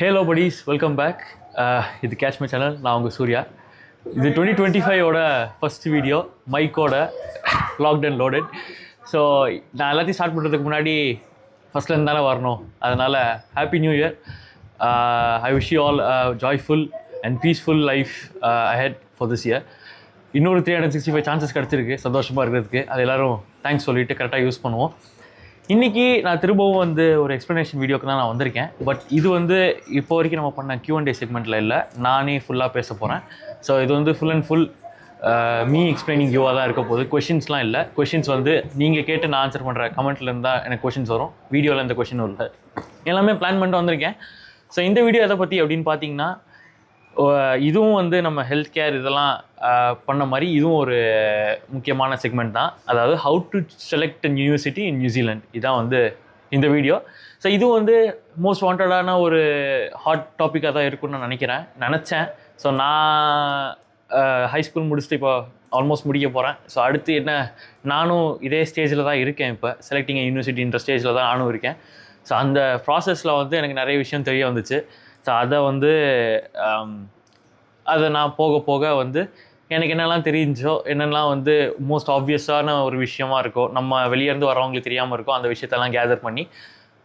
Halo buddies welcome back இது catch channel நான் உங்கள் சூர்யா. இது டுவெண்ட்டி டுவெண்ட்டி ஃபைவோட ஃபஸ்ட் வீடியோ மைக்கோட லாக்ட் அண்ட் லோடட் ஸோ நான் எல்லாத்தையும் ஸ்டார்ட் பண்ணுறதுக்கு முன்னாடி ஃபஸ்ட்லேருந்து தானே வரணும். அதனால் happy new year I wish you all joyful and peaceful life ahead for this year இன்னொரு three hundred sixty five chances கிடச்சிருக்கு. சந்தோஷமாக இருக்கிறதுக்கு. அது எல்லோரும் தேங்க்ஸ் சொல்லிவிட்டு கரெக்டாக யூஸ் பண்ணுவோம். இன்றைக்கி நான் திரும்பவும் வந்து ஒரு எக்ஸ்ப்ளனேஷன் வீடியோக்கு தான் நான் வந்திருக்கேன். பட் இது வந்து இப்போ வரைக்கும் நம்ம பண்ண கியூஎன்டே டே செக்மெண்ட்டில் இல்லை. நானே ஃபுல்லாக பேச போகிறேன் ஸோ இது வந்து full and full me explaining யூவாக தான் இருக்க போகுது. கொஷின்ஸ்லாம் இல்லை. கொஷின்ஸ் வந்து நீங்கள் கேட்டு நான் ஆன்சர் பண்ணுற கமெண்ட்லேருந்து தான் எனக்கு கொஷின்ஸ் வரும். வீடியோவில் எந்த கொஷினும் இல்லை. எல்லாமே பிளான் பண்ணிட்டு வந்திருக்கேன். ஸோ இந்த வீடியோ எதை பற்றி அப்படின்னு பார்த்தீங்கன்னா இதுவும் வந்து நம்ம ஹெல்த் கேர் இதெல்லாம் பண்ண மாதிரி இதுவும் ஒரு முக்கியமான செக்மெண்ட் தான். அதாவது how to select university in New Zealand இதான் வந்து இந்த வீடியோ ஸோ இது வந்து மோஸ்ட் வாண்டடான ஒரு ஹாட் டாப்பிக்காக தான் இருக்கும்னு நான் நினைக்கிறேன். நினச்சேன். ஸோ நான் ஹை ஸ்கூல் முடிச்சுட்டு இப்போ ஆல்மோஸ்ட் முடிக்க போகிறேன் ஸோ அடுத்து என்ன நானும் இதே ஸ்டேஜில் தான் இருக்கேன் இப்போ. செலக்டிங் யூனிவர்சிட்டின்ற ஸ்டேஜில் தான் நானும் இருக்கேன். ஸோ அந்த ப்ராசஸில் வந்து எனக்கு நிறைய விஷயம் தெரிய வந்துச்சு. ஸோ அதை வந்து um, அதை நான் போக போக வந்து எனக்கு என்னெல்லாம் தெரிஞ்சோ என்னெல்லாம் வந்து மோஸ்ட் ஆப்வியஸான ஒரு விஷயமா இருக்கோ நம்ம வெளியேருந்து வரவங்களுக்கு தெரியாமல் இருக்கோ அந்த விஷயத்தெல்லாம் கேதர் பண்ணி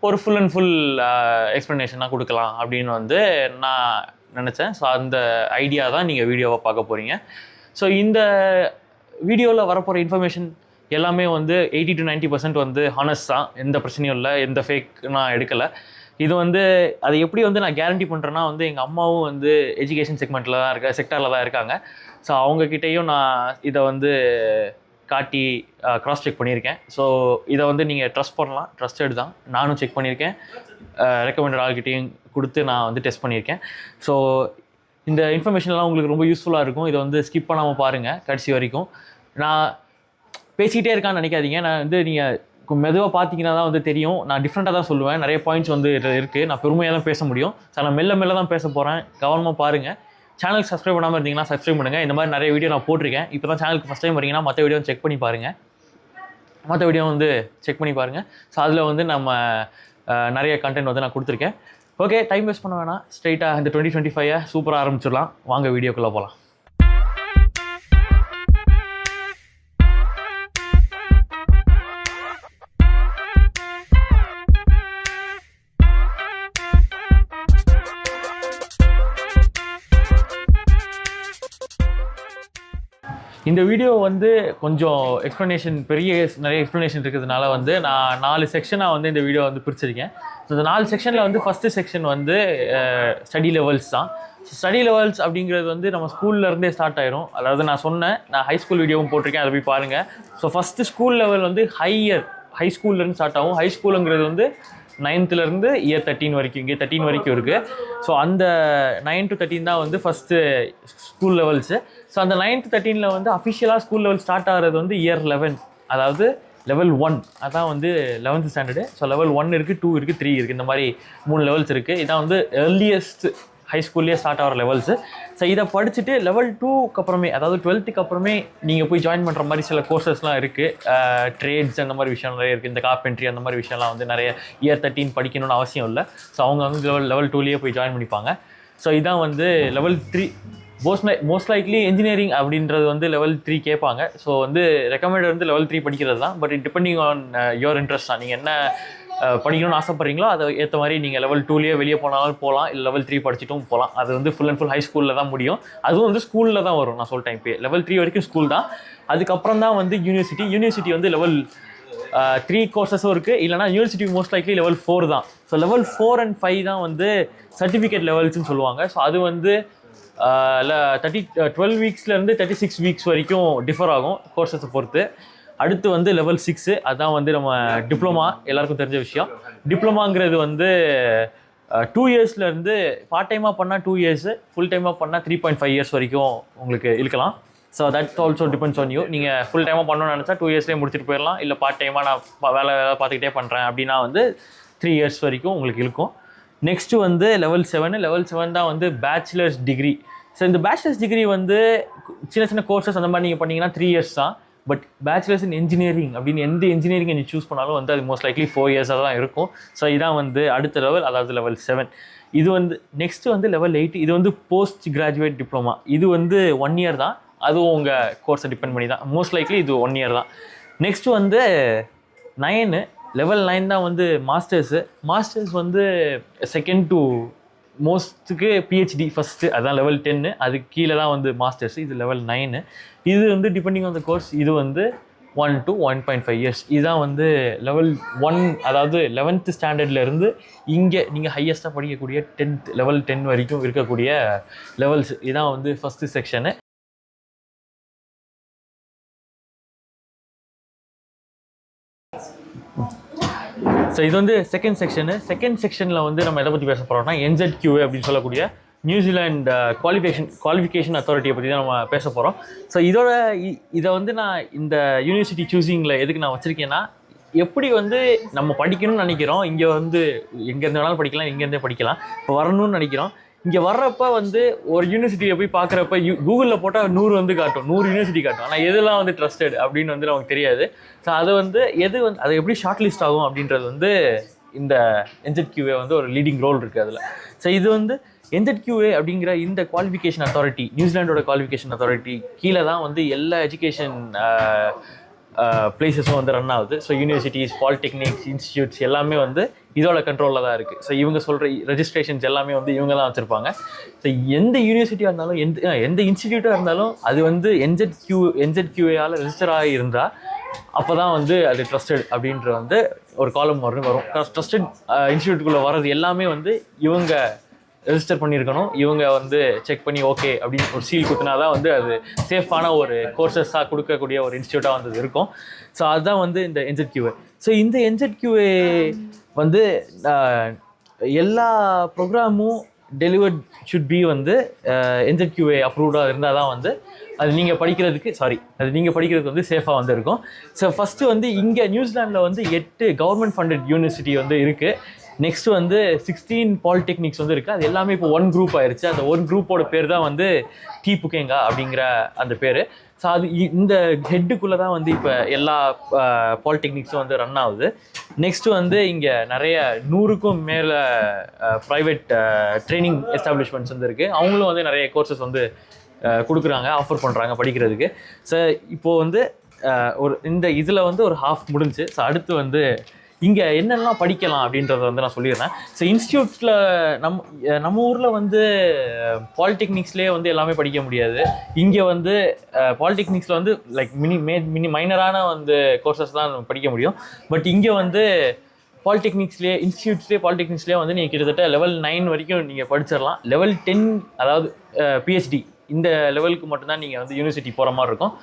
ஒரு ஃபுல் அண்ட் ஃபுல் எக்ஸ்ப்ளனேஷனாக கொடுக்கலாம் அப்படின்னு வந்து நான் நினச்சேன். ஸோ அந்த ஐடியா தான் நீங்கள் வீடியோவை பார்க்க போகிறீங்க ஸோ இந்த வீடியோவில் வரப்போகிற இன்ஃபர்மேஷன் எல்லாமே வந்து எயிட்டி டு 90% பர்சன்ட் வந்து ஹானஸ்ட் தான். எந்த பிரச்சனையும் இல்லை. எந்த ஃபேக் நான் எடுக்கலை. இது வந்து அதை எப்படி வந்து நான் கேரண்டி பண்ணுறேன்னா வந்து எங்கள் அம்மாவும் வந்து எஜுகேஷன் செக்மெண்ட்டில் தான் இருக்க செக்டரில் தான் இருக்காங்க. ஸோ அவங்கக்கிட்டேயும் நான் இதை வந்து காட்டி க்ராஸ் செக் பண்ணியிருக்கேன். ஸோ இதை வந்து நீங்கள் ட்ரஸ்ட் பண்ணலாம். ட்ரஸ்டட் தான். நானும் செக் பண்ணியிருக்கேன். ரெக்கமெண்டட் ஆள்கிட்டையும் கொடுத்து நான் வந்து டெஸ்ட் பண்ணியிருக்கேன். ஸோ இந்த இன்ஃபர்மேஷன்லாம் உங்களுக்கு ரொம்ப யூஸ்ஃபுல்லாக இருக்கும். இதை வந்து ஸ்கிப் பண்ணாமல் பாருங்கள் கடைசி வரைக்கும். நான் பேசிக்கிட்டே இருக்கான்னு நினைக்காதீங்க. நான் வந்து நீங்கள் மெதுவாக பார்த்தீங்கன்னா தான் வந்து தெரியும். நான் டிஃப்ரெண்ட்டாக தான் சொல்லுவேன். நிறைய பாயிண்ட்ஸ் வந்து இருக்குது நான் பெருமையாக தான் பேச முடியும். ஸோ நான் மெல்ல மெல்ல தான் பேச போகிறேன் கவனமாக பாருங்கள் சேனலுக்கு சப்ஸ்கிரைப் பண்ணாமல் இருந்தீங்கன்னா சப்ஸ்கிரைப் பண்ணுங்கள் இந்த மாதிரி நிறைய வீடியோ நான் போட்டிருக்கேன். இப்போ தான் சேனலுக்கு ஃபஸ்ட் டைம் வரீங்கன்னா மற்ற வீடியோ செக் பண்ணி பாருங்கள் மற்ற வீடியோ வந்து செக் பண்ணி பாருங்கள் ஸோ அதில் வந்து நம்ம நிறைய கண்டென்ட் வந்து நான் கொடுத்துருக்கேன். ஓகே டைம் வேஸ்ட் பண்ண வேணாம். ஸ்ட்ரைட்டாக இந்த டுவெண்ட்டி டுவெண்ட்டி ஃபைவ் சூப்பராக ஆரம்பிச்சிடலாம். வாங்க வீடியோக்குள்ளே போகலாம் இந்த வீடியோ வந்து கொஞ்சம் எக்ஸ்ப்ளனேஷன் பெரிய நிறைய எக்ஸ்ப்ளனேஷன் இருக்கிறதுனால வந்து நான் நாலு செக்ஷனாக வந்து இந்த வீடியோ வந்து பிரிச்சிருக்கேன். ஸோ இந்த நாலு செக்ஷனில் வந்து ஃபஸ்ட்டு செக்ஷன் வந்து ஸ்டடி லெவல்ஸ் தான். ஸ்டடி லெவல்ஸ் அப்படிங்கிறது வந்து நம்ம ஸ்கூல்லேருந்தே ஸ்டார்ட் ஆயிரும். அதாவது நான் சொன்னேன் நான் ஹை ஸ்கூல் வீடியோவும் போட்டிருக்கேன் அதை போய் பாருங்கள் ஸோ ஃபஸ்ட்டு ஸ்கூல் லெவல் வந்து ஹையர் ஹை ஸ்கூல்லேருந்து ஸ்டார்ட் ஆகும். ஹை ஸ்கூலுங்கிறது வந்து நைன்த்துலேருந்து இயர் தேர்ட்டின் வரைக்கும் இங்கே தேர்ட்டின் வரைக்கும் இருக்குது ஸோ அந்த நைன் டு தேர்ட்டின் தான் வந்து ஃபஸ்ட்டு ஸ்கூல் லெவல்ஸு ஸோ அந்த நைன்த் தேர்ட்டீனில் வந்து அஃபிஷியலாக ஸ்கூல் லெவல் ஸ்டார்ட் ஆகிறது வந்து இயர் லெவன் அதாவது லெவல் ஒன் அதான் வந்து eleventh standard so level one இருக்குது டூ இருக்குது த்ரீ இருக்குது இந்த மாதிரி மூணு லெவல்ஸ் இருக்குது இதான் வந்து ஏர்லியஸ்ட் ஹை ஸ்கூல்லேயே ஸ்டார்ட் ஆகிற லெவல்ஸு ஸோ இதை படிச்சுட்டு லெவல் டூக்கு அப்புறமே அதாவது டுவெல்த்துக்கு அப்புறமே நீங்கள் போய் ஜாயின் பண்ணுற மாதிரி சில கோர்சஸ்லாம் இருக்குது ட்ரேட்ஸ் அந்த மாதிரி விஷயம் நிறைய இருக்குது இந்த கார்பென்ட்ரி அந்த மாதிரி விஷயம்லாம் வந்து நிறைய இயர் தேர்ட்டின் படிக்கணும்னு அவசியம் இல்லை. ஸோ அவங்க வந்து லெவல் லெவல் டூலேயே போய் ஜாயின் பண்ணிப்பாங்க. ஸோ இதான் வந்து level three most most likely engineering அப்படின்றது வந்து லெவல் த்ரீ கேட்பாங்க. ஸோ வந்து ரெக்கமெண்டட் வந்து லெவல் த்ரீ படிக்கிறது தான் but depending on your interest தான். நீங்கள் என்ன uh, படிக்கணும்னு ஆசைப்பட்றீங்களோ அதை ஏற்ற மாதிரி நீங்கள் லெவல் டூலேயே வெளியே போனாலும் போகலாம் இல்லை லெவல் த்ரீ படிச்சிட்டும் போகலாம் அது வந்து ஃபுல் அண்ட் ஃபுல் ஹை ஸ்கூலில் தான் முடியும். அதுவும் வந்து ஸ்கூலில் தான் வரும். நான் சொல்லிட்டேன் இப்போ லெவல் த்ரீ வரைக்கும் ஸ்கூல் தான். அதுக்கப்புறம் தான் வந்து யூனிவர்சிட்டி யூனிவர்சிட்டி வந்து லெவல் த்ரீ கோர்சஸும் இருக்குது இல்லைனா university most likely level four தான். So level four and five தான் வந்து சர்டிஃபிகேட் லெவல்ஸ்னு சொல்லுவாங்க. ஸோ அது வந்து இல்லை தேர்ட்டி டுவெல் வீக்ஸ்லேருந்து தேர்ட்டி சிக்ஸ் வீக்ஸ் வரைக்கும் டிஃபர் ஆகும் கோர்சஸை பொறுத்து. அடுத்து வந்து லெவல் சிக்ஸு அதுதான் வந்து நம்ம டிப்ளமா எல்லாருக்கும் தெரிஞ்ச விஷயம். டிப்ளமாங்கிறது வந்து டூ இயர்ஸ்லேருந்து பார்ட் டைமாக பண்ணால் டூ இயர்ஸு ஃபுல் டைமாக பண்ணால் த்ரீ பாயிண்ட் ஃபைவ் இயர்ஸ் வரைக்கும் உங்களுக்கு இழுக்கலாம் so that also depends on you நீங்கள் ஃபுல் டைமாக பண்ணணும்னு நினச்சா டூ இயர்ஸ்லேயே முடிச்சுட்டு போயிடலாம். இல்லை பார்ட் டைமாக நான் வேலை வேலை பார்த்துக்கிட்டே பண்ணுறேன் அப்படின்னா வந்து த்ரீ இயர்ஸ் வரைக்கும் உங்களுக்கு இருக்கும். நெக்ஸ்ட்டு வந்து லெவல் செவன் லெவல் செவன் தான் வந்து பேச்சுலர்ஸ் டிகிரி ஸோ இந்த பேச்சுலர்ஸ் டிகிரி வந்து சின்ன சின்ன கோர்சஸ் அந்த மாதிரி நீங்கள் பண்ணீங்கன்னா த்ரீ இயர்ஸ் தான். பட் பேச்சுலர்ஸ் இன் இன்ஜினியரிங் அப்படின்னு எந்த இன்ஜினியரிங் நீங்கள் சூஸ் பண்ணாலும் வந்து அது மோஸ்ட் லைக்லி ஃபோர் இயர்ஸாக தான் இருக்கும். ஸோ இதான் வந்து அடுத்த லெவல் அதாவது லெவல் செவன் இது வந்து நெக்ஸ்ட் வந்து லெவல் எயிட் இது வந்து போஸ்ட் கிராஜுவேட் டிப்ளமா இது வந்து ஒன் இயர் தான். அதுவும் உங்கள் கோர்ஸை டிபெண்ட் பண்ணி தான். மோஸ்ட் லைக்லி இது ஒன் இயர் தான். நெக்ஸ்ட் வந்து நைனு லெவல் நைன் தான் வந்து மாஸ்டர்ஸு மாஸ்டர்ஸ் வந்து செகண்ட் டு மோஸ்ட்டுக்கு பிஹெச்டி ஃபஸ்ட்டு அதான் லெவல் டென்னு அதுக்கு கீழே தான் வந்து மாஸ்டர்ஸ் இது லெவல் நைனு இது வந்து டிபெண்டிங் ஆன் த கோர்ஸ் இது வந்து one to one point five years இதுதான் வந்து லெவல் ஒன் அதாவது லெவன்த்து ஸ்டாண்டர்ட்லேருந்து இங்கே நீங்கள் ஹையஸ்ட்டாக படிக்கக்கூடிய டென்த் லெவல் டென் வரைக்கும் இருக்கக்கூடிய லெவல்ஸ் இதான் வந்து ஃபஸ்ட்டு செக்ஷனு ஸோ இது வந்து செகண்ட் செக்ஷனு செகண்ட் செக்ஷனில் வந்து நம்ம எதை பற்றி பேச போகிறோம்னா என்ஜெட் கியூஏ அப்படின்னு சொல்லக்கூடிய நியூசிலாண்டு குவாலிஃபிகேஷன் குவாலிஃபிகேஷன் அத்தாரிட்டியை பற்றி தான் நம்ம பேச போகிறோம் ஸோ இதோட இ- இதை வந்து நான் இந்த யூனிவர்சிட்டி சூஸிங்கில் எதுக்கு நான் வச்சுருக்கேன்னா எப்படி வந்து நம்ம படிக்கணும்னு நினைக்கிறோம் இங்கே வந்து எங்கேருந்து வேணாலும் படிக்கலாம் எங்கேருந்தே படிக்கலாம். இப்போ வரணும்னு நினைக்கிறோம். இங்கே வர்றப்ப வந்து ஒரு யூனிவர்சிட்டியை போய் பார்க்குறப்ப யூ கூகுளில் போட்டால் நூறு வந்து காட்டும். நூறு யூனிவர்சிட்டி காட்டும். ஆனால் எதெல்லாம் வந்து ட்ரஸ்டட் அப்படின்னு வந்து நமக்கு தெரியாது. ஸோ அது வந்து எது வந்து அது எப்படி ஷார்ட் லிஸ்ட் ஆகும் அப்படின்றது வந்து இந்த என்ஜெட் கியூவே வந்து ஒரு லீடிங் ரோல் இருக்குது அதில். ஸோ இது வந்து என்ஜெட் கியூஏ அப்படிங்கிற இந்த குவாலிஃபிகேஷன் அத்தாரிட்டி நியூசிலாண்டோட குவாலிஃபிகேஷன் அத்தாரிட்டி கீழே தான் வந்து எல்லா எஜுகேஷன் பிளேசஸும் வந்து ரன் ஆகுது. ஸோ யூனிவர்சிட்டிஸ் பாலிடெக்னிக்ஸ் இன்ஸ்டியூட்ஸ் எல்லாமே வந்து இதோட கண்ட்ரோலில் தான் இருக்குது ஸோ இவங்க சொல்கிற ரெஜிஸ்ட்ரேஷன்ஸ் எல்லாமே வந்து இவங்க தான் வச்சுருப்பாங்க. ஸோ எந்த யூனிவர்சிட்டியாக இருந்தாலும் எந்த எந்த இன்ஸ்டியூட்டாக இருந்தாலும் அது வந்து என்ஜெட் கியூ என்ஜெட் கியூஏயால் ரெஜிஸ்டர் ஆகி இருந்தால் அப்போ தான் வந்து அது ட்ரஸ்டட் அப்படின்ற வந்து ஒரு காலம் வரும். வரும் ட்ரஸ்டட் இன்ஸ்டியூட்டுக்குள்ளே வர்றது எல்லாமே வந்து இவங்க ரெஜிஸ்டர் பண்ணியிருக்கணும். இவங்க வந்து செக் பண்ணி ஓகே அப்படின்னு ஒரு சீல் குத்துனா தான் வந்து அது சேஃபான ஒரு கோர்சஸாக கொடுக்கக்கூடிய ஒரு இன்ஸ்டியூட்டாக வந்து இருக்கும். ஸோ அதுதான் வந்து இந்த என்ஜெட் கியூஏ ஸோ இந்த என்ஜெட்கியூஏ வந்து எல்லா ப்ரோக்ராமும் டெலிவர்ட் ஷுட் பி வந்து என்ஜெட் கியூஏ அப்ரூவ்டாக இருந்தால் தான் வந்து அது நீங்கள் படிக்கிறதுக்கு சாரி அது நீங்கள் படிக்கிறதுக்கு வந்து சேஃபாக வந்து இருக்கும். ஸோ ஃபஸ்ட்டு வந்து இங்கே நியூசிலாண்டில் வந்து எட்டு கவர்மெண்ட் ஃபண்டட் யூனிவர்சிட்டி வந்து இருக்குது நெக்ஸ்ட் வந்து சிக்ஸ்டீன் பாலிடெக்னிக்ஸ் வந்து இருக்குது அது எல்லாமே இப்போ ஒன் குரூப் ஆயிருச்சு. அந்த ஒன் குரூப்போட பேர் தான் வந்து டி புகேங்கா அப்படிங்கிற அந்த பேர். ஸோ அது இ- இந்த ஹெட்டுக்குள்ளே தான் வந்து இப்போ எல்லா பாலிடெக்னிக்ஸும் வந்து ரன் ஆகுது. நெக்ஸ்ட் வந்து இங்கே நிறைய நூறுக்கும் மேலே ப்ரைவேட் ட்ரைனிங் எஸ்டாப்ளிஷ்மெண்ட்ஸ் வந்து இருக்குது அவங்களும் வந்து நிறைய கோர்சஸ் வந்து கொடுக்குறாங்க ஆஃபர் பண்ணுறாங்க படிக்கிறதுக்கு. ஸோ இப்போது வந்து ஒரு இந்த இதில் வந்து ஒரு ஹாஃப் முடிஞ்சு. ஸோ அடுத்து வந்து இங்கே என்னெல்லாம் படிக்கலாம் அப்படின்றத வந்து நான் சொல்லிடுறேன். ஸோ இன்ஸ்டியூட்டில் நம் நம்ம ஊரில் வந்து பாலிடெக்னிக்ஸ்லேயே வந்து எல்லாமே படிக்க முடியாது. இங்கே வந்து பாலிடெக்னிக்ஸில் வந்து லைக் மினி மே மினி மைனரான வந்து கோர்சஸ் தான் நம்ம படிக்க முடியும். பட் இங்கே வந்து பாலிடெக்னிக்ஸ்லேயே இன்ஸ்டியூட்ஸ்லேயே பாலிடெக்னிக்ஸ்லேயே வந்து நீங்கள் கிட்டத்தட்ட லெவல் நைன் வரைக்கும் நீங்கள் படிச்சிடலாம். லெவல் டென் அதாவது பிஹெச்டி இந்த லெவலுக்கு மட்டும்தான் நீங்கள் வந்து யூனிவர்சிட்டி போகிற மாதிரி இருக்கும்.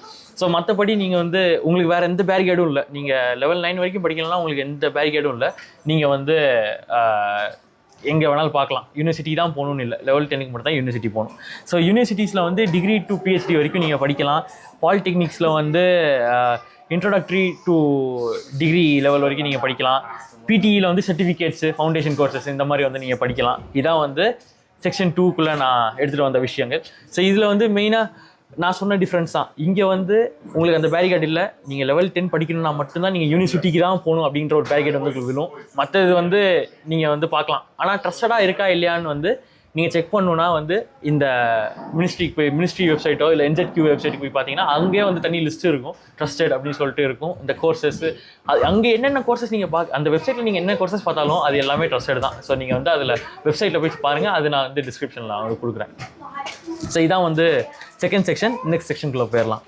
ஸோ மற்றபடி நீங்கள் வந்து உங்களுக்கு வேறு எந்த பேரிகேடும் இல்லை. நீங்கள் லெவல் நைன் வரைக்கும் படிக்கலன்னா உங்களுக்கு எந்த பேரிகேடும் இல்லை. நீங்கள் வந்து எங்கே வேணாலும் பார்க்கலாம். யூனிவர்சிட்டி தான் போகணும்னு இல்லை. லெவல் டென்னுக்கு மட்டும் தான் யூனிவர்சிட்டி போகணும். ஸோ யூனிவர்சிட்டிஸில் வந்து டிகிரி டு பிஹெச்டி வரைக்கும் நீங்கள் படிக்கலாம். பாலிடெக்னிக்ஸில் வந்து இன்ட்ரோடக்டரி டு டிகிரி லெவல் வரைக்கும் நீங்கள் படிக்கலாம். பிடிஇயில் வந்து சர்டிஃபிகேட்ஸு ஃபவுண்டேஷன் கோர்சஸ் இந்த மாதிரி வந்து நீங்கள் படிக்கலாம். இதான் வந்து செக்ஷன் டூக்குள்ளே நான் எடுத்துகிட்டு வந்த விஷயங்கள். ஸோ இதில் வந்து மெயினாக நான் சொன்ன டிஃப்ரென்ஸ் தான். இங்கே வந்து உங்களுக்கு அந்த பேரிகேட் இல்லை. நீங்கள் லெவல் டென் படிக்கணும்னா மட்டும்தான் நீங்கள் யூனிவர்சிட்டிக்கு தான் போகணும் அப்படின்ற ஒரு பேரிகேட் வந்து உங்களுக்கு விழும். மற்றது வந்து நீங்கள் வந்து பார்க்கலாம். ஆனால் ட்ரஸ்டடாக இருக்கா இல்லையான்னு வந்து நீங்கள் செக் பண்ணணுன்னா வந்து இந்த மினிஸ்ட்ரிக்கு போய் மினிஸ்ட்ரி வெப்சைட்டோ இல்லை என்ஜெட்கியூ வெப்சைட்டுக்கு போய் பார்த்தீங்கன்னா அங்கேயே வந்து தனி லிஸ்ட் இருக்கும். ட்ரஸ்டட் அப்படின்னு சொல்லிட்டு இருக்கும். இந்த கோர்சஸ் அது அங்கே என்னென்ன கோர்சஸ் நீங்கள் பார்க்க அந்த வெப்சைட்டில் நீங்கள் என்ன கோர்சஸ் பார்த்தாலும் அது எல்லாமே ட்ரஸ்டட் தான். ஸோ நீங்கள் வந்து அதில் வெப்சைட்டில் போய் பாருங்கள் அது நான் வந்து டிஸ்கிரிப்ஷனில் அவங்களுக்கு கொடுக்குறேன். ஸோ இதான் வந்து செகண்ட் செக்ஷன் நெக்ஸ்ட் செக்ஷனுக்குள்ளே போயிடலாம்.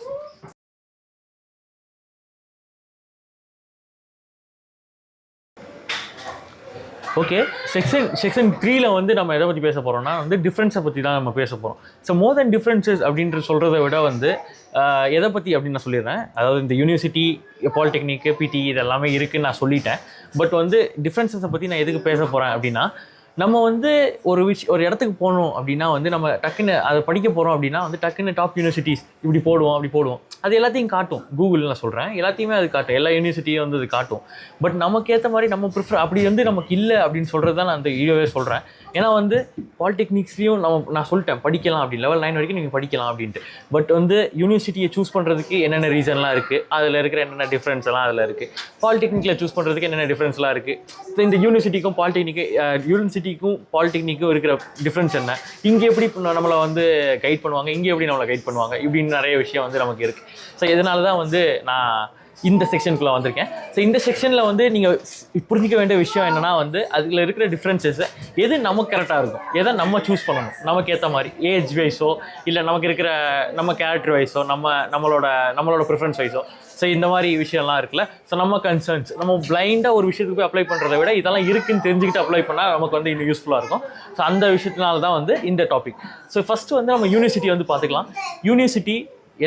ஓகே செக்ஷன் செக்ஷன் த்ரீல வந்து நம்ம எதை பற்றி பேச போகிறோம்னா வந்து டிஃப்ரென்ஸை பற்றி தான் நம்ம பேச போகிறோம் ஸோ மோர் தென் டிஃப்ரென்சஸ் அப்படின்ற சொல்கிறத விட வந்து எதை பற்றி அப்படின்னு நான் சொல்லிடுறேன். அதாவது இந்த யூனிவர்சிட்டி பாலிடெக்னிக்கு பிடி இது எல்லாமே நான் சொல்லிட்டேன். பட் வந்து டிஃப்ரென்சஸை பற்றி நான் எதுக்கு பேச போகிறேன் அப்படின்னா நம்ம வந்து ஒரு விஷ் ஒரு இடத்துக்கு போகணும் அப்படின்னா வந்து நம்ம டக்குன்னு அதை படிக்க போகிறோம் அப்படின்னா வந்து டக்குன்னு டாப் யூனிவர்சிட்டிஸ் இப்படி போடுவோம் அப்படி போடுவோம். அது எல்லாத்தையும் காட்டும். கூகுள் நான் சொல்கிறேன் எல்லாத்தையுமே அது காட்டும். எல்லா யூனிவர்சிட்டியும் வந்து அது காட்டும். பட் நமக்கு ஏற்ற மாதிரி நம்ம ப்ரிஃபர் அப்படி வந்து நமக்கு இல்லை அப்படின்னு சொல்கிறது தான் நான் அந்த வீடியோவே சொல்கிறேன் ஏன்னா வந்து பாலிடெக்னிக்ஸ்லேயும் நம்ம நான் சொல்லிட்டேன் படிக்கலாம் அப்படி லெவல் நைன் வரைக்கும் நீங்கள் படிக்கலாம் அப்படின்ட்டு. பட் வந்து யூனிவர்சிட்டியை சூஸ் பண்ணுறதுக்கு என்னென்ன ரீசன்லாம் இருக்குது அதில் இருக்கிற என்னென்ன டிஃப்ரென்ஸ் எல்லாம் அதில் இருக்குது பாலிடெக்னிக்கில் சூஸ் பண்ணுறதுக்கு என்னென்ன டிஃப்ரென்ஸ்லாம் இருக்குது இந்த யூனிவர்சிட்டிக்கும் பாலிடெக்னிக்கு யூனிவர்சிட்டி யூனிவர்சிட்டிக்கும் பாலிடெக்னிக்கும் இருக்கிற டிஃப்ரென்ஸ் என்ன? இங்கே எப்படி நம்மளை வந்து கைட் பண்ணுவாங்க? இங்கே எப்படி நம்மளை கைட் பண்ணுவாங்க? இப்படின்னு நிறைய விஷயம் வந்து நமக்கு இருக்குது ஸோ இதனால தான் வந்து நான் இந்த செக்ஷனுக்குள்ளே வந்திருக்கேன். ஸோ இந்த செக்ஷனில் வந்து நீங்கள் புரிஞ்சிக்க வேண்டிய விஷயம் என்னன்னா வந்து அதில் இருக்கிற டிஃப்ரென்சஸ் எது நமக்கு கரெக்டாக இருக்கும்? எதை நம்ம சூஸ் பண்ணணும்? நமக்கு ஏற்ற மாதிரி ஏஜ் வைஸோ இல்லை நமக்கு இருக்கிற நம்ம கேரக்டர் வைஸோ நம்ம நம்மளோட நம்மளோட ப்ரிஃபரன்ஸ் வைஸோ ஸோ இந்த மாதிரி விஷயம்லாம் இருக்குல்ல. ஸோ நம்ம கன்சர்ன்ஸ் நம்ம பிளைண்டாக ஒரு விஷயத்துக்கு போய் அப்ளை பண்ணுறத விட இதெல்லாம் இருக்குன்னு தெரிஞ்சுக்கிட்டு அப்ளை பண்ணால் நமக்கு வந்து இன்னும் யூஸ்ஃபுல்லாக இருக்கும். ஸோ அந்த விஷயத்தினால தான் வந்து இந்த டாபிக் ஸோ ஃபஸ்ட்டு வந்து நம்ம யூனிவர்சிட்டி வந்து பார்த்துக்கலாம். யூனிவர்சிட்டி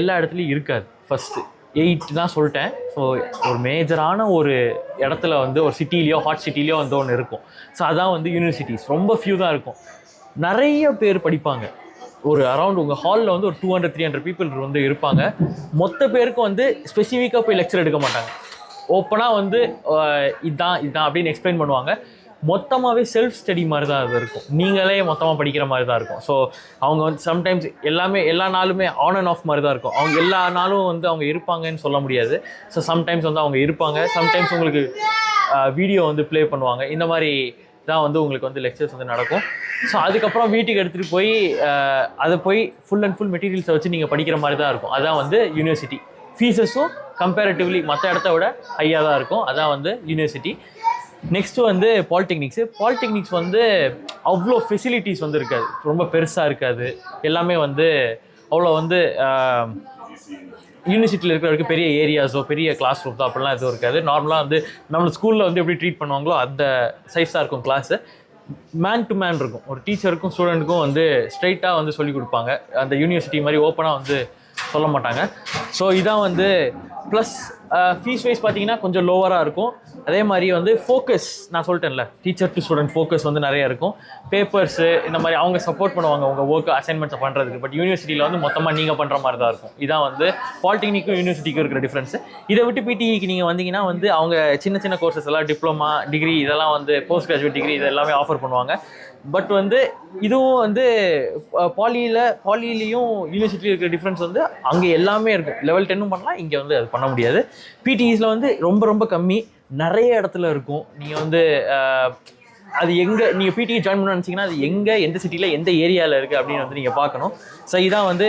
எல்லா இடத்துலையும் இருக்காது ஃபஸ்ட்டு எயிட் தான் சொல்லிட்டேன். ஸோ ஒரு மேஜரான ஒரு இடத்துல வந்து ஒரு சிட்டிலேயோ ஹாட் சிட்டிலேயோ வந்து ஒன்று இருக்கும். ஸோ அதான் வந்து யூனிவர்சிட்டிஸ் ரொம்ப ஃபியூ தான் இருக்கும். நிறைய பேர் படிப்பாங்க. ஒரு அரௌண்ட் உங்கள் ஹாலில் வந்து ஒரு two hundred three hundred people வந்து இருப்பாங்க. மொத்த பேருக்கும் வந்து ஸ்பெசிஃபிக்காக போய் லெக்சர் எடுக்க மாட்டாங்க. ஓப்பனாக வந்து இதான் இதான் அப்படின்னு எக்ஸ்பிளைன் பண்ணுவாங்க. மொத்தமாகவே செல்ஃப் ஸ்டடி மாதிரி தான் அது இருக்கும். நீங்களே மொத்தமாக படிக்கிற மாதிரி தான் இருக்கும். ஸோ அவங்க வந்து சம்டைம்ஸ் எல்லாமே எல்லா நாளுமே ஆன் அண்ட் ஆஃப் மாதிரி தான் இருக்கும். அவங்க எல்லா நாளும் வந்து அவங்க இருப்பாங்கன்னு சொல்ல முடியாது. ஸோ சம்டைம்ஸ் வந்து அவங்க இருப்பாங்க. சம்டைம்ஸ் உங்களுக்கு வீடியோ வந்து ப்ளே பண்ணுவாங்க. இந்த மாதிரி தான் வந்து உங்களுக்கு வந்து லெக்சர்ஸ் வந்து நடக்கும். ஸோ அதுக்கப்புறம் வீட்டுக்கு எடுத்துகிட்டு போய் அதை போய் ஃபுல் அண்ட் ஃபுல் மெட்டீரியல்ஸை வச்சு நீங்கள் படிக்கிற மாதிரி தான் இருக்கும். அதான் வந்து யூனிவர்சிட்டி ஃபீஸஸும் கம்பேரிட்டிவ்லி மற்ற இடத்த விட ஹையாக தான் இருக்கும். அதான் வந்து யூனிவர்சிட்டி நெக்ஸ்ட்டு வந்து பாலிடெக்னிக்ஸு பாலிடெக்னிக்ஸ் வந்து அவ்வளோ ஃபெசிலிட்டிஸ் வந்து இருக்காது. ரொம்ப பெருசாக இருக்காது. எல்லாமே வந்து அவ்வளோ வந்து யூனிவர்சிட்டியில் இருக்கிற வரைக்கும் பெரிய ஏரியாஸோ பெரிய கிளாஸ் ரூம் தான் அப்படிலாம் எதுவும் இருக்காது. நார்மலாக வந்து நம்ம ஸ்கூலில் வந்து எப்படி ட்ரீட் பண்ணுவாங்களோ அந்த சைஸாக இருக்கும் கிளாஸு மேன் டு மேன் இருக்கும். ஒரு டீச்சருக்கும் ஸ்டூடெண்ட்டுக்கும் வந்து ஸ்ட்ரைட்டாக வந்து சொல்லி கொடுப்பாங்க. அந்த யூனிவர்சிட்டி மாதிரி ஓப்பனாக வந்து சொல்ல மாட்டாங்க. ஸோ இதான் வந்து ப்ளஸ் ஃபீஸ் வைஸ் பார்த்தீங்கன்னா கொஞ்சம் லோவராக இருக்கும். அதே மாதிரி வந்து ஃபோக்கஸ் நான் சொல்லிட்டேன்ல டீச்சர் டு ஸ்டூடெண்ட் ஃபோக்கஸ் வந்து நிறைய இருக்கும். பேப்பர்ஸு இந்த மாதிரி அவங்க சப்போர்ட் பண்ணுவாங்க உங்கள் ஒர்க் அசைன்மெண்ட்ஸை பண்ணுறதுக்கு பட் யூனிவர்சிட்டியில் வந்து மொத்தமாக நீங்கள் பண்ணுற மாதிரி தான் இருக்கும். இதான் வந்து பாலிடெக்னிக்கும் யூனிவர்சிட்டிக்கும் இருக்கிற டிஃப்ரென்ஸ் இதை விட்டு பிடிஇக்கு நீங்கள் வந்தீங்கன்னா வந்து அவங்க சின்ன சின்ன கோர்சஸ் எல்லாம் டிப்ளமா டிகிரி இதெல்லாம் வந்து போஸ்ட் கிராஜுவேட் டிகிரி இது எல்லாமே ஆஃபர் பண்ணுவாங்க. பட் வந்து இதுவும் வந்து பாலியில் பாலியிலையும் யூனிவர்சிட்டியில் இருக்கிற டிஃப்ரென்ஸ் வந்து அங்கே எல்லாமே இருக்கும். லெவல் டென்னும் பண்ணலாம் இங்கே வந்து அது பண்ண முடியாது. பிடிஇஸில் வந்து ரொம்ப ரொம்ப கம்மி. நிறைய இடத்துல இருக்கும். நீங்கள் வந்து அது எங்கே நீங்கள் பிடிஏ ஜாயின் பண்ண நினச்சிங்கன்னா அது எங்கே எந்த சிட்டியில் எந்த ஏரியாவில் இருக்குது அப்படின்னு வந்து நீங்கள் பார்க்கணும். ஸோ இதான் வந்து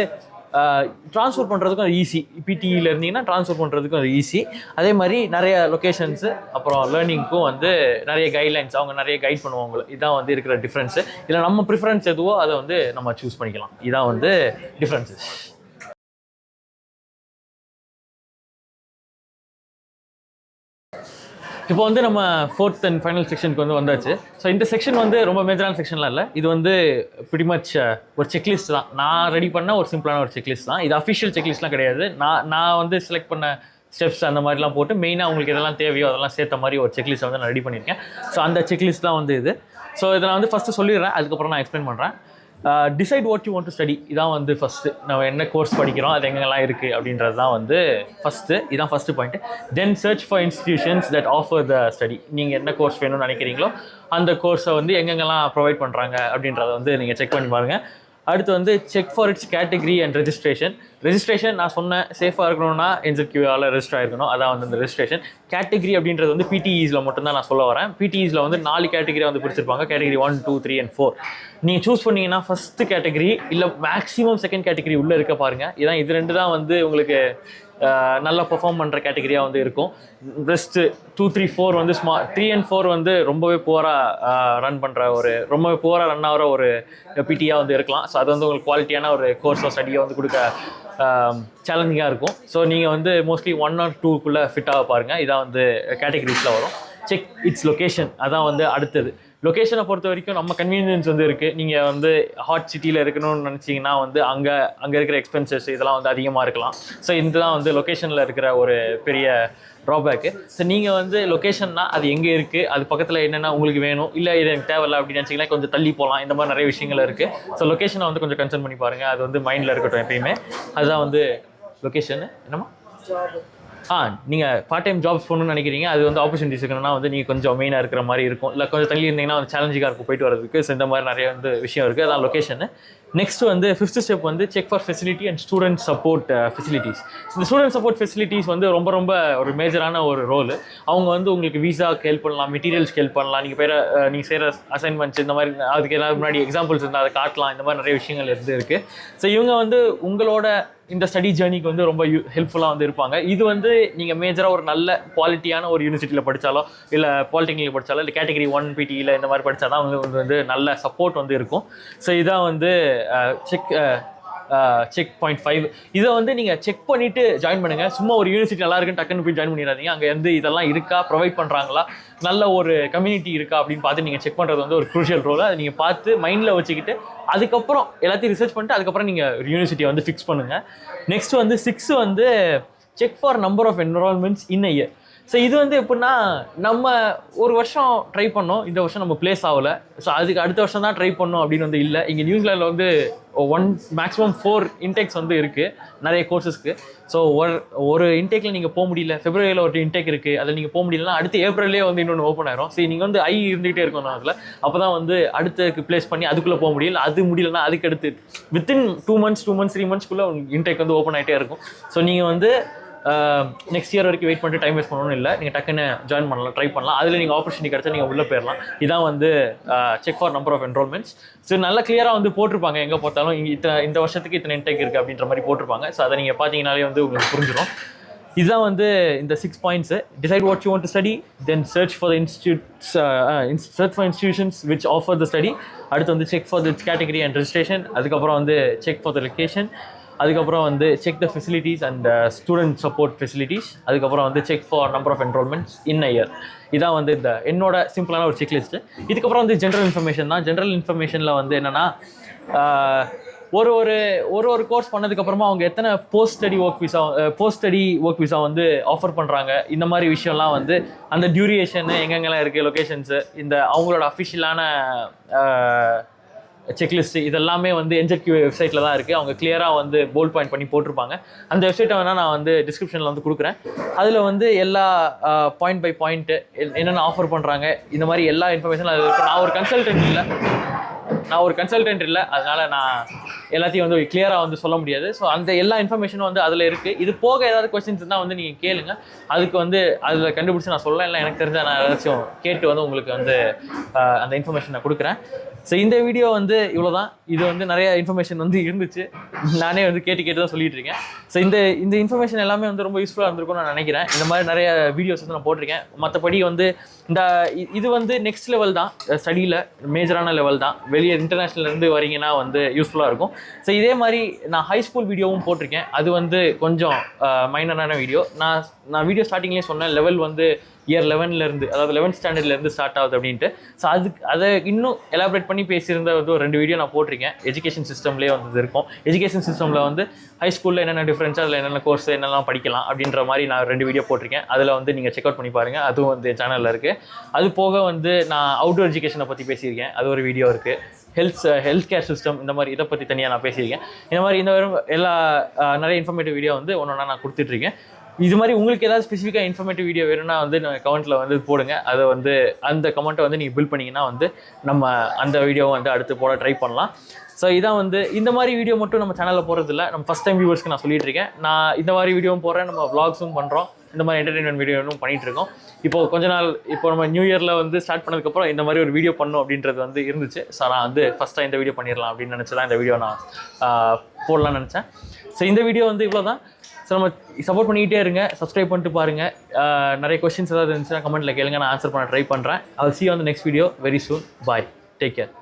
ட்ரான்ஸ்ஃபர் பண்ணுறதுக்கும் அது ஈஸி பிடிஇயில் இருந்தீங்கன்னா ட்ரான்ஸ்ஃபர் பண்ணுறதுக்கும் அது ஈஸி அதே மாதிரி நிறைய லொக்கேஷன்ஸு அப்புறம் லேர்னிங்க்கும் வந்து நிறைய கைட்லைன்ஸ் அவங்க நிறைய கைட் பண்ணுவாங்க. இதான் வந்து இருக்கிற டிஃப்ரென்ஸு இதில் நம்ம ப்ரிஃபரன்ஸ் எதுவோ அதை வந்து நம்ம சூஸ் பண்ணிக்கலாம். இதான் வந்து டிஃப்ரென்சஸ் இப்போ வந்து நம்ம ஃபோர்த் அண்ட் ஃபைனல் செக்ஷனுக்கு வந்து வந்தாச்சு. ஸோ இந்த செக்ஷன் வந்து ரொம்ப மேஜரான செக்ஷன்லாம் இல்லை. இது வந்து பிடி மச் uh, ஒரு செக்லிஸ்ட் தான். நான் ரெடி பண்ண ஒரு சிம்பிளான ஒரு செக்லிஸ்ட் தான். இது அஃபிஷியல் செக்லிஸ்ட்லாம் கிடையாது. நான் நான் வந்து செலக்ட் பண்ண ஸ்டெப்ஸ் அந்த மாதிரிலாம் போட்டு மெயினாக உங்களுக்கு எதெல்லாம் தேவையோ அதெல்லாம் சேர்த்த மாதிரி ஒரு செக்லிஸ்ட்டை வந்து நான் ரெடி பண்ணியிருக்கேன். ஸோ அந்த செக்லிஸ்ட் தான் வந்து இது. ஸோ இதை நான் வந்து ஃபஸ்ட்டு சொல்லிடுறேன். அதுக்கப்புறம் நான் எக்ஸ்பிளைன் பண்ணுறேன் decide what you want to study இதான் வந்து ஃபஸ்ட்டு நம்ம என்ன கோர்ஸ் படிக்கிறோம் அது எங்கெல்லாம் இருக்குது அப்படின்றது தான் வந்து ஃபஸ்ட்டு இதான் first point then search for institutions that offer the study நீங்கள் என்ன கோர்ஸ் வேணும்னு நினைக்கிறீங்களோ அந்த கோர்ஸை வந்து எங்கெங்கெல்லாம் ப்ரொவைட் பண்ணுறாங்க அப்படின்றத வந்து நீங்கள் செக் பண்ணி பாருங்கள் அடுத்து வந்து check for its category and registration registration நான் சொன்னேன் சேஃபாக இருக்கணும்னா என்ஜிக்யூஆல் ரெஜிஸ்டர் ஆயிருக்கணும். அதான் வந்து அந்த ரெஜிஸ்ட்ரேஷன் கேட்டகரி அப்படின்றது வந்து பிடிஇஸில் மட்டும்தான் நான் சொல்ல வரேன். பிடிஇஸில் வந்து நாலு கேட்டகரி வந்து பிடிச்சிருப்பாங்க category one two three and four நீங்கள் சூஸ் பண்ணீங்கன்னா ஃபஸ்ட்டு கேட்டகரி இல்லை மேக்ஸிமம் செகண்ட் கேட்டகரி உள்ளே இருக்க பாருங்கள் இதான் இது ரெண்டு தான் வந்து உங்களுக்கு நல்லா பெர்ஃபார்ம் பண்ணுற கேட்டகரியாக வந்து இருக்கும். பெஸ்ட்டு டூ த்ரீ ஃபோர் வந்து ஸ்மா த்ரீ அண்ட் ஃபோர் வந்து ரொம்பவே புவராக ரன் பண்ணுற ஒரு ரொம்பவே புவராக ரன் ஆகிற ஒரு பிடியாக வந்து இருக்கலாம். ஸோ அது வந்து உங்களுக்கு குவாலிட்டியான ஒரு கோர்ஸ் ஸ்டடியை வந்து கொடுக்க சேலஞ்சிங்காக இருக்கும். ஸோ நீங்கள் வந்து மோஸ்ட்லி ஒன் ஆர் டூக்குள்ளே ஃபிட்டாக பாருங்கள் இதான் வந்து கேட்டகரிஸில் வரும். செக் இட்ஸ் லொக்கேஷன் அதான் வந்து அடுத்தது. லொக்கேஷனை பொறுத்த வரைக்கும் நம்ம கன்வீனியன்ஸ் வந்து இருக்குது நீங்கள் வந்து ஹாட் சிட்டியில் இருக்கணும்னு நினச்சிங்கன்னா வந்து அங்கே அங்கே இருக்கிற எக்ஸ்பென்சஸ் இதெல்லாம் வந்து அதிகமாக இருக்கலாம். ஸோ இதுதான் வந்து லொக்கேஷனில் இருக்கிற ஒரு பெரிய ட்ராபேக்கு ஸோ நீங்கள் வந்து லொக்கேஷன்னா அது எங்கே இருக்குது அது பக்கத்தில் என்னென்ன உங்களுக்கு வேணும்? இல்லை இது எனக்கு தேவையில்ல அப்படின்னு நினச்சிங்கன்னா கொஞ்சம் தள்ளி போகலாம் இந்த மாதிரி நிறைய விஷயங்கள் இருக்குது ஸோ லொக்கேஷனை வந்து கொஞ்சம் கன்சர்ன் பண்ணி பாருங்கள் அது வந்து மைண்டில் இருக்கட்டும் எப்பயுமே. அதுதான் வந்து லொக்கேஷன் என்னம்மா? ஆ நீங்கள் பார்ட் டைம் ஜாப்ஸ் போகணும்னு நினைக்கிறீங்க அது வந்து ஆப்பர்ச்சுனிட்டிஸ் இருக்கணும்னா வந்து நீங்கள் கொஞ்சம் மெயினாக இருக்கிற மாதிரி இருக்கும். இல்லை கொஞ்சம் தள்ளி இருந்தீங்கன்னா வந்து சேலஞ்சிங்காக இருக்கும் போயிட்டு வரதுக்கு ஸோ இந்த மாதிரி நிறைய வந்து விஷயம் இருக்குது அதான் லொகேஷன் நெக்ஸ்ட் வந்து ஃபிஃப்த் ஸ்டெப் வந்து check for facility and student support facilities இந்த ஸ்டூடெண்ட் சப்போர்ட் ஃபெசிலிட்டிஸ் வந்து ரொம்ப ரொம்ப ஒரு மேஜரான ஒரு ரோல் அவங்க வந்து உங்களுக்கு விசாக்கு ஹெல்ப் பண்ணலாம் மெட்டீரியல்ஸ்க்கு ஹெல்ப் பண்ணலாம். நீங்கள் பேர uh, நீங்கள் செய்கிற அசைன்மெண்ட்ஸ் இந்த மாதிரி அதுக்கு எல்லாரும் முன்னாடி எக்ஸாம்பிள்ஸ் இருந்தால் அதை காட்டலாம். இந்த மாதிரி நிறைய விஷயங்கள் இருந்து இருக்குது ஸோ இவங்க வந்து உங்களோட இந்த ஸ்டடி ஜேர்னிக்கு வந்து ரொம்ப ஹெல்ப்ஃபுல்லாக வந்து இருப்பாங்க. இது வந்து நீங்கள் மேஜராக ஒரு நல்ல குவாலிட்டியான ஒரு யூனிவர்சிட்டியில் படித்தாலோ இல்லை பாலிடெக்னிக்கில் படித்தாலோ இல்லை கேட்டகரி ஒன் பிடியில் இந்த மாதிரி படித்தா தான் வந்து வந்து நல்ல சப்போர்ட் வந்து இருக்கும். ஸோ இதான் வந்து செக் செக் பாயிண்ட் ஃபைவ் இதை வந்து நீங்கள் செக் பண்ணிவிட்டு ஜாயின் பண்ணுங்கள் சும்மா ஒரு யூனிவர்சிட்டி நல்லா இருக்குன்னு டக்குன்னு போய் ஜாயின் பண்ணிடாதீங்க. அங்கே வந்து இதெல்லாம் இருக்கா? ப்ரொவைட் பண்ணுறாங்களா நல்ல ஒரு கம்யூனிட்டி இருக்கா? அப்படின்னு பார்த்து நீங்கள் செக் பண்ணுறது வந்து ஒரு குரூஷியல் ரோல் அதை நீங்கள் பார்த்து மைண்டில் வச்சுக்கிட்டு அதுக்கப்புறம் எல்லாத்தையும் ரிசர்ச் பண்ணிட்டு அதுக்கப்புறம் நீங்கள் ஒரு யூனிவர்சிட்டியை வந்து ஃபிக்ஸ் பண்ணுங்கள் நெக்ஸ்ட் வந்து சிக்ஸ் வந்து check for number of environments in year so இது வந்து எப்படின்னா நம்ம ஒரு வருஷம் ட்ரை பண்ணோம். இந்த வருஷம் நம்ம பிளேஸ் ஆகலை. ஸோ அதுக்கு அடுத்த வருஷம் தான் ட்ரை பண்ணோம் அப்படின்னு வந்து இல்லை. இங்கே நியூசிலாண்டில் வந்து ஒன் மேக்ஸிமம் ஃபோர் இன்டேக்ஸ் வந்து இருக்குது நிறைய கோர்சஸ்க்கு ஸோ ஒரு ஒரு இன்டேக்கில் நீங்கள் போக முடியல. ஃபெப்ரவரியில் ஒரு இன்டேக் இருக்குது அதில் நீங்கள் போக முடியலன்னா அடுத்து ஏப்ரல்லே வந்து இன்னொன்று ஓப்பன் ஆயிரும். ஸோ நீங்கள் வந்து ஐ இருந்துகிட்டே இருக்கணும் அதில். அப்போ தான் வந்து அடுத்ததுக்கு ப்ளேஸ் பண்ணி அதுக்குள்ளே போக முடியல. அது முடியலன்னா அதுக்கு அடுத்து within two months two months three மந்த்ஸ்க்குள்ளே intake வந்து ஓப்பன் ஆகிட்டே இருக்கும். ஸோ நீங்கள் வந்து நெக்ஸ்ட் இயர் வரைக்கும் வெயிட் பண்ணிட்டு டைம் வேஸ்ட் பண்ணணும்னு இல்லை. நீங்கள் டக்குன்னு ஜாயின் பண்ணலாம் ட்ரை பண்ணலாம். அதில் நீங்கள் ஆப்பர்ச்சுனிட்டி கிடச்சா நீங்கள் உள்ளே போயிடலாம். இதான் வந்து check for number of enrolments so நல்லா கிளியராக வந்து போட்டிருப்பாங்க. எங்கே பார்த்தாலும் இங்கே இத்தனை இந்த வருஷத்துக்கு இத்தனை இன்டேக் இருக்குது அப்படின்ற மாதிரி போட்டிருப்பாங்க. ஸோ அதை நீங்கள் பார்த்தீங்கனாலே வந்து உங்களுக்கு புரிஞ்சிடும் இதுதான் வந்து இந்த six points decide what you want to study then search for institutes institutes search for institutions which offer the study அடுத்து வந்து check for this category and registration அதுக்கப்புறம் வந்து செக் ஃபார் த லொக்கேஷன் அதுக்கப்புறம் வந்து check the facilities and student support facilities அதுக்கப்புறம் வந்து check for number of enrolments in year இதான் வந்து இந்த என்னோட சிம்பிளான ஒரு செக் லிஸ்ட்டு இதுக்கப்புறம் வந்து ஜென்ரல் இன்ஃபர்மேஷன் தான். ஜென்ரல் இன்ஃபர்மேஷனில் வந்து என்னென்னா uh, ஒரு ஒரு ஒரு ஒரு கோர்ஸ் பண்ணதுக்கப்புறமா அவங்க எத்தனை post study work visa post study work visa வந்து ஆஃபர் பண்ணுறாங்க இந்த மாதிரி விஷயம்லாம் வந்து அந்த டியூரியேஷனு எங்கெங்கெல்லாம் இருக்குது லொக்கேஷன்ஸு இந்த அவங்களோட அஃபிஷியலான செக்லிஸ்ட் இதெல்லாமே வந்து என்ஜெட்கியூ வெப்சைட்டில் தான் இருக்குது அவங்க கிளியராக வந்து போல்ட் பாயிண்ட் பண்ணி போட்டிருப்பாங்க. அந்த வெப்சைட்டை வேணால் நான் வந்து டிஸ்கிரிப்ஷனில் வந்து கொடுக்குறேன். அதில் வந்து எல்லா பாயிண்ட் பை பாயிண்ட்டு என்னென்ன ஆஃபர் பண்ணுறாங்க இந்த மாதிரி எல்லா இன்ஃபர்மேஷனும் அதில் இருக்குது நான் ஒரு கன்சல்டன்ட் இல்லை. நான் ஒரு கன்சல்டன்ட் இல்லை அதனால் நான் எல்லாத்தையும் வந்து கிளியராக வந்து சொல்ல முடியாது. ஸோ அந்த எல்லா இன்ஃபர்மேஷனும் வந்து அதில் இருக்குது இது போக ஏதாவது கொஸ்டின்ஸ் இருந்தால் வந்து நீங்கள் கேளுங்க. அதுக்கு வந்து அதில் கண்டுபிடிச்சி நான் சொல்லலாம். இல்லை எனக்கு தெரிஞ்ச நான் ஏதாச்சும் கேட்டு வந்து உங்களுக்கு வந்து அந்த இன்ஃபர்மேஷன் நான் கொடுக்குறேன். ஸோ இந்த வீடியோ வந்து இவ்வளோ தான் இது வந்து நிறைய இன்ஃபர்மேஷன் வந்து இருந்துச்சு. நானே வந்து கேட்டு கேட்டு தான் சொல்லிட்டு இருக்கேன். ஸோ இந்த இந்த இன்ஃபர்மேஷன் எல்லாமே வந்து ரொம்ப யூஸ்ஃபுல்லாக இருந்திருக்கும்னு நான் நினைக்கிறேன். இந்த மாதிரி நிறைய வீடியோஸ் வந்து நான் போட்டிருக்கேன். மற்றபடி வந்து இந்த இது வந்து நெக்ஸ்ட் லெவல் தான். ஸ்டடியில் மேஜரான லெவல் தான். வெளியே இன்டர்நேஷ்னல்லேருந்து வரீங்கன்னா வந்து யூஸ்ஃபுல்லாக இருக்கும். ஸோ இதே மாதிரி நான் ஹை ஸ்கூல் வீடியோவும் போட்டிருக்கேன். அது வந்து கொஞ்சம் மைனரான வீடியோ நான் நான் வீடியோ ஸ்டார்டிங்லேயே சொன்னேன் லெவல் வந்து இயர் லெவன்லேருந்து அதாவது லெவன்த் ஸ்டாண்டர்ட்லேருந்து ஸ்டார்ட் ஆகுது அப்படின்ட்டு. ஸோ அதுக்கு அதை இன்னும் எலாபரேட் பண்ணி பேசியிருந்த வந்து ஒரு ரெண்டு வீடியோ நான் போட்டிருக்கேன். எஜுகேஷன் சிஸ்டம்லேயே வந்து இருக்கும். எஜுகேஷன் சிஸ்டமில் வந்து ஹை ஸ்கூலில் என்னென்ன டிஃப்ரென்ஸ் அதில் என்னென்ன கோர்ஸ் என்னெல்லாம் படிக்கலாம் அப்படின்ற மாதிரி நான் ரெண்டு வீடியோ போட்டிருக்கேன். அதில் வந்து நீங்கள் செக் அவுட் பண்ணி பாருங்கள் அதுவும் வந்து சேனலில் இருக்குது அது போக வந்து நான் அவுட்டோர் எஜுகேஷனை பற்றி பேசியிருக்கேன். அது ஒரு வீடியோ இருக்குது ஹெல்த் ஹெல்த் கேர் சிஸ்டம் இந்த மாதிரி இதை பற்றி தனியாக நான் பேசியிருக்கேன். இந்த மாதிரி இந்த வரும் எல்லா நிறைய இன்ஃபர்மேட்டிவ் வீடியோ வந்து ஒன்று ஒன்றா நான் கொடுத்துட்ருக்கேன் இது மாதிரி உங்களுக்கு ஏதாவது ஸ்பெசிஃபிக்காக இன்ஃபர்மேட்டிவ் வீடியோ வேணும்னா வந்து கமெண்ட்டில் வந்து போடுங்க. அதை வந்து அந்த கமெண்ட்டை வந்து நீங்கள் பில் பண்ணிங்கன்னா வந்து நம்ம அந்த வீடியோவை வந்து அடுத்து போட ட்ரை பண்ணலாம். ஸோ இதான் வந்து இந்த மாதிரி வீடியோ மட்டும் நம்ம சேனலில் போடுறதில்ல. நம்ம ஃபஸ்ட் டைம் வியூவர்ஸ்க்கு நான் சொல்லிட்டு இருக்கேன். நான் இந்த மாதிரி வீடியோவும் போடுறேன் நம்ம வ்ளாக்ஸும் பண்ணுறோம் இந்த மாதிரி என்டர்டைன்மெண்ட் வீடியோவும் பண்ணிகிட்டு இருக்கோம். இப்போ கொஞ்ச நாள் இப்போ நம்ம நியூ இயரில் வந்து ஸ்டார்ட் பண்ணதுக்கப்புறம் இந்த மாதிரி ஒரு வீடியோ பண்ணும் அப்படின்றது வந்து இருந்துச்சு. ஸோ நான் வந்து ஃபஸ்ட்டாக இந்த வீடியோ பண்ணிடலாம் அப்படின்னு நினச்சி தான் இந்த வீடியோ நான் போடலாம்னு நினச்சேன். ஸோ இந்த வீடியோ வந்து இவ்வளோ தான் ஸோ நம்ம சப்போர்ட் பண்ணிக்கிட்டே இருங்க. சப்ஸ்கிரைப் பண்ணிட்டு பாருங்கள் நிறைய கொஸ்டின்ஸ் ஏதாவது இருந்துச்சுன்னா கமெண்ட்டில் கேளுங்க. நான் ஆன்சர் பண்ண ட்ரை பண்ணுறேன் அது see on next video very soon bye take care